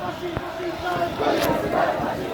ফাঁসি চাই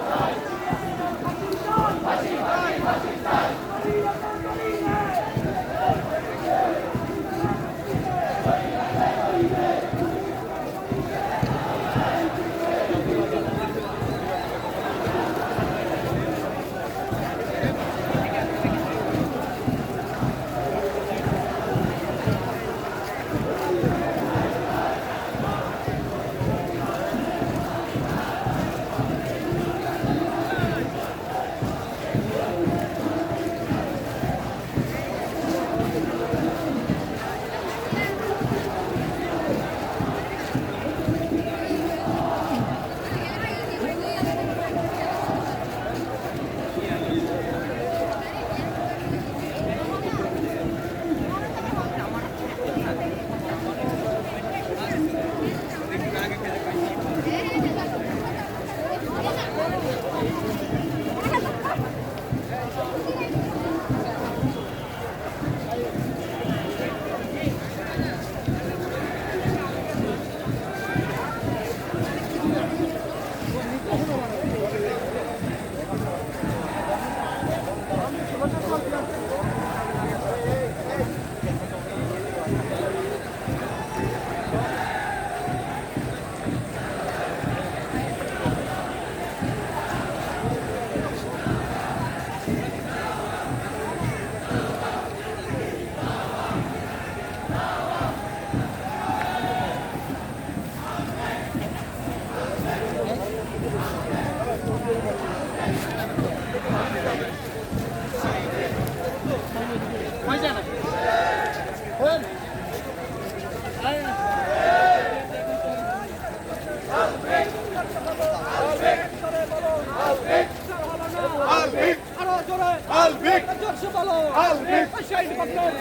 Al-Wik!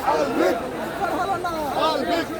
Al-Wik! Al-Wik!